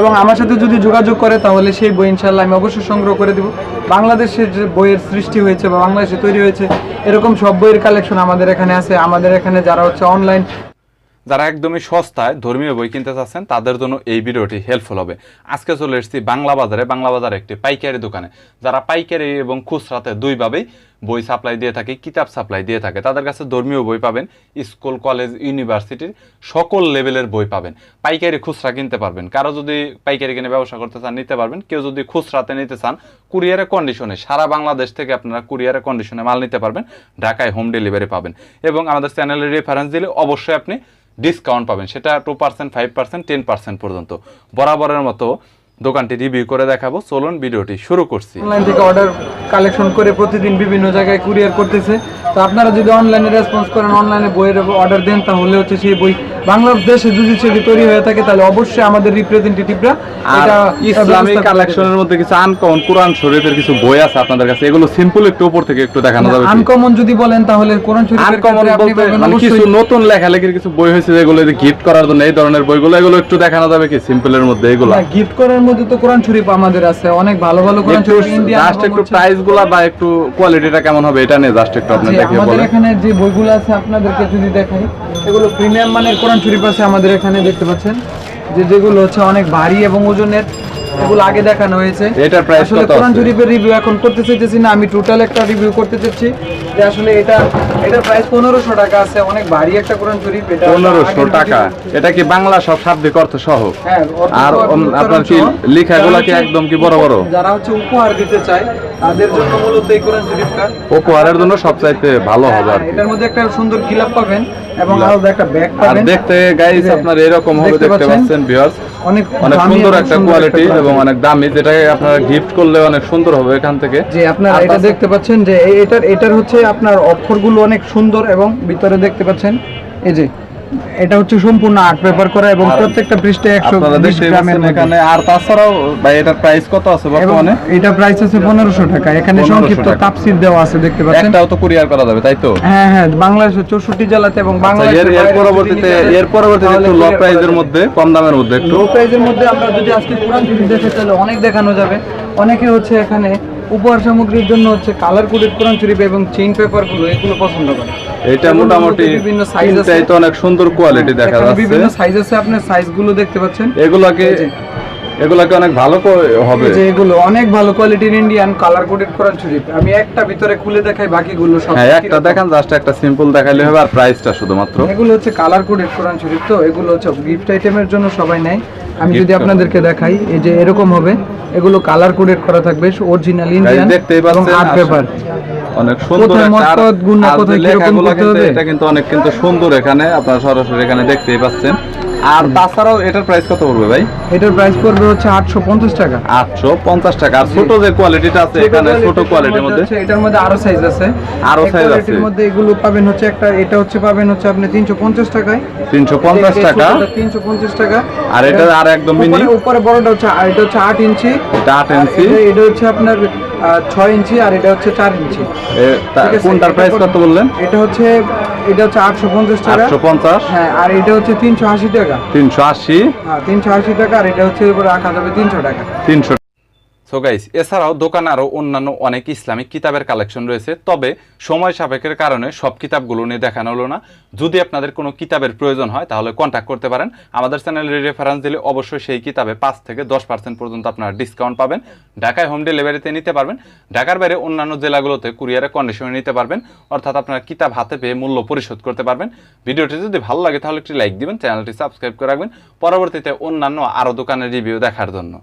এবং আমার সাথে যদি যোগাযোগ করে, তাহলে সেই বই ইনশাল্লাহ আমি অবশ্যই সংগ্রহ করে দেবো। বাংলাদেশের যে বইয়ের সৃষ্টি হয়েছে বা বাংলাদেশে তৈরি হয়েছে, এরকম সব বইয়ের কালেকশন আমাদের এখানে আছে। আমাদের এখানে যারা হচ্ছে অনলাইন যারা একদমই সস্তায় ধর্মীয় বই কিনতে চাচ্ছেন, তাদের জন্য এই ভিডিওটি হেল্পফুল হবে। আজকে চলে এসেছি বাংলা বাজারে। বাংলা বাজারে একটি পাইকারি দোকানে। যারা পাইকারি এবং খুচরাতে দুইভাবেই বই সাপ্লাই দিয়ে থাকে, কিতাব সাপ্লাই দিয়ে থাকে, তাদের কাছে ধর্মীয় বই পাবেন, স্কুল কলেজ ইউনিভার্সিটির সকল লেভেলের বই পাবেন। পাইকারি খুচরা কিনতে পারবেন। কারও যদি পাইকারি কিনে ব্যবসা করতে চান, নিতে পারবেন। কেউ যদি খুচরাতে নিতে চান কুরিয়ারের কন্ডিশনে সারা বাংলাদেশ থেকে আপনারা কুরিয়ারের কন্ডিশনে মাল নিতে পারবেন, ঢাকায় হোম ডেলিভারি পাবেন। এবং আমাদের চ্যানেলের রেফারেন্স দিলে অবশ্যই আপনি ডিসকাউন্ট পাবেন। সেটা two percent five percent ten percent পর্যন্ত। বরাবরের মতো দোকানটি রিভিউ করে দেখাবো। চলুন ভিডিওটি শুরু করছি। অনলাইন থেকে অর্ডার কালেকশন করে প্রতিদিন বিভিন্ন জায়গায় কুরিয়ার করতেছে। তো আপনারা যদি অনলাইনে রেসপন্স করেন অনলাইনে বইয়ের অর্ডার দেন, তাহলে হচ্ছে সেই বই বাংলাদেশে যদি সেটি তৈরি হয়ে থাকে তাহলে অবশ্যই আমাদের রিপ্রেজেন্টেটিভরা আর ইসলামিক কালেকশনের মধ্যে কিছু আনকমন কোরআন শরীফের কিছু বই আছে আপনাদের কাছে। এগুলো সিম্পল একটু উপর থেকে একটু দেখানো যাবে আনকমন যদি বলেন তাহলে কোরআন শরীফের আনকমন বলতে মানে কিছু নতুন লেখালেখির কিছু বই হয়েছে যেগুলো গিফট করার জন্য এই ধরনের বইগুলো এগুলো একটু দেখানো যাবে কি সিম্পলের মধ্যে এগুলো? না, গিফট করার মধ্যে তো কোরআন শরীফ আমাদের আছে অনেক ভালো ভালো কোরআন শরীফ ইন্ডিয়ান জাস্ট একটু প্রাইসগুলা বা একটু কোয়ালিটিটা কেমন হবে এটা নিয়ে জাস্ট একটু আপনি দেখে আমাদের এখানে যে বইগুলো আছে আপনাদেরকে যদি দেখাই এগুলো প্রিমিয়াম মানের কোরআন শরীফ আছে আমাদের এখানে দেখতে পাচ্ছেন যে যেগুলো হচ্ছে অনেক ভারী এবং ওজনের এগুলো আগে দেখানো হয়েছে। এটার price আসলে কোরআন শরীফের রিভিউ এখন করতে চাইতেছি না আমি টোটাল একটা রিভিউ করতে চাচ্ছি যে আসলে এটা এটার প্রাইস পনেরোশো টাকা আছে অনেক ভারী একটা কোরআন শরীফ এটা পনেরোশো আগের টাকা। এটা কি বাংলা সব শাব্দিক অর্থ সহ? আর আপনার কি। লেখাগুলা কি একদম কি বড় বড়? যারা হচ্ছে উপহার দিতে চায় তাদের জন্য মূলত এই কোরআন শরীফটা উপহারের জন্য সবচাইতে ভালো হবে আর হ্যাঁ, এটার মধ্যে একটা সুন্দর গিলাপ পাবেন। এবং। আলাদা একটা ব্যাগ আর পাবেন দেখতে গাইস আপনারা এরকম হবে দেখতে পাচ্ছেন? ভিউয়ার্স অনেক অনেক সুন্দর একটা কোয়ালিটি এবং অনেক দামি যেটাকে আপনারা গিফট করলে অনেক সুন্দর হবে এখান থেকে যে আপনারা এটা দেখতে পাচ্ছেন যে এটার এটার হচ্ছে আপনার অক্ষরগুলো অনেক সুন্দর এবং ভিতরে দেখতে পাচ্ছেন এই যে এটা হচ্ছে সম্পূর্ণ আর্ট পেপার করা এবং প্রত্যেকটা পৃষ্ঠে একশো আপনারা দেখতে গ্রামের এখানে আর তাছাড়াও ভাই এটার প্রাইস কত আছে বর্তমানে? এটা প্রাইস আছে পনেরোশো টাকা। এখানে সংক্ষিপ্ত টাকা। তাপসির দেওয়া আছে দেখতে পাচ্ছেন? একটাও তো কুরিয়ার করা যাবে তাই তো? হ্যাঁ হ্যাঁ বাংলাদেশের চৌষট্টি জেলাতে এবং আচ্ছা, বাংলাদেশের এর পরবর্তীতে এর পরবর্তীতে একটু লো যাবে। মধ্যে কম দামের মধ্যে একটু। লো প্রাইজের মধ্যে আমরা যদি আজকে কোরআন শরীফ দেখে তাহলে অনেক দেখানো যাবে। অনেকে হচ্ছে এখানে উপহার সামগ্রীর জন্য হচ্ছে কালার কোডেড কোরআন শরীফ এবং চেইন পেপারগুলো এগুলো পছন্দ করে। এটা মোটামুটি বিভিন্ন সাইজ আছে। তো অনেক সুন্দর কোয়ালিটি দেখা যাচ্ছে। বিভিন্ন সাইজ আছে আপনার সাইজগুলো দেখতে পাচ্ছেন। এগুলাকে এগুলাকে অনেক ভালো হবে। এই যে এগুলো অনেক ভালো কোয়ালিটির ইন্ডিয়ান কালার কোডেড কোরআন শরীফ আমি একটা ভিতরে খুলে দেখাই বাকিগুলো সব হ্যাঁ একটা। দেখান জাস্ট একটা সিম্পল দেখাইলে হবে আর প্রাইসটা শুধুমাত্র। এগুলো হচ্ছে কালার কোডেড কোরআন শরীফ তো এগুলো হচ্ছে গিফট আইটেমের জন্য সবাই নেয়। আমি যদি আপনাদেরকে দেখাই এই যে এরকম হবে। এগুলো কালার কোডেড করা থাকবে অরিজিনাল ইন্ডিয়ান দেখতে এবং পাচ্ছেন আর্ট আর- পেপার অনেক সুন্দর? এটা কিন্তু অনেক কিন্তু সুন্দর এখানে আপনারা সরাসরি এখানে দেখতেই পাচ্ছেন। আর তাছাড়াও এটার প্রাইস কত পড়বে ভাই? এটার প্রাইস পড়বে হচ্ছে আটশো পঞ্চাশ টাকা। আটশো পঞ্চাশ টাকা। আর ছোট যে কোয়ালিটিটা আছে এখানে ছোট কোয়ালিটির মধ্যে এটার মধ্যে আরও সাইজ আছে। আরও size আছে। quality-র মধ্যে এগুলো পাবেন হচ্ছে একটা এটা হচ্ছে পাবেন হচ্ছে আপনি তিনশো পঞ্চাশ টাকায়। তিনশো পঞ্চাশ টাকা। তিনশো পঞ্চাশ টাকা। আর এটা আর একদম মিনি উপরে- বড়টা হচ্ছে এটা হচ্ছে আট ইঞ্চি। এটা আট ইঞ্চি। এটা- হচ্ছে আপনার ছয় ইঞ্চি আর এটা হচ্ছে চার ইঞ্চি? কোনটার প্রাইস কত বললেন? এটা হচ্ছে এটা হচ্ছে আটশো পঞ্চাশ টাকা। আটশো পঞ্চাশ? হ্যাঁ আর এটা হচ্ছে তিনশো আশি টাকা। তিনশো আশি? হ্যাঁ তিনশো আশি টাকা আর এটা হচ্ছে রাখা যাবে তিনশো টাকা। তিনশো সো গাইস এছাড়াও দোকানে আরও অন্যান্য অনেক ইসলামিক কিতাবের কালেকশন রয়েছে, তবে সময় সাপেক্ষের কারণে সব কিতাবগুলো নিয়ে দেখানো হলো না। যদি আপনাদের কোনো কিতাবের প্রয়োজন হয়, তাহলে কন্ট্যাক্ট করতে পারেন। আমাদের চ্যানেলের রেফারেন্স দিলে অবশ্যই সেই কিতাবে পাঁচ থেকে দশ পার্সেন্ট পর্যন্ত আপনারা ডিসকাউন্ট পাবেন। ঢাকায় হোম ডেলিভারিতে নিতে পারবেন। ঢাকার বাইরে অন্যান্য জেলাগুলোতে কুরিয়ারে কন্ডিশনে নিতে পারবেন। অর্থাৎ আপনারা কিতাব হাতে পেয়ে মূল্য পরিশোধ করতে পারবেন। ভিডিওটি যদি ভালো লাগে, তাহলে একটি লাইক দিবেন চ্যানেলটি সাবস্ক্রাইব করে রাখবেন। পরবর্তীতে অন্যান্য আরও দোকানের রিভিউ দেখার জন্য।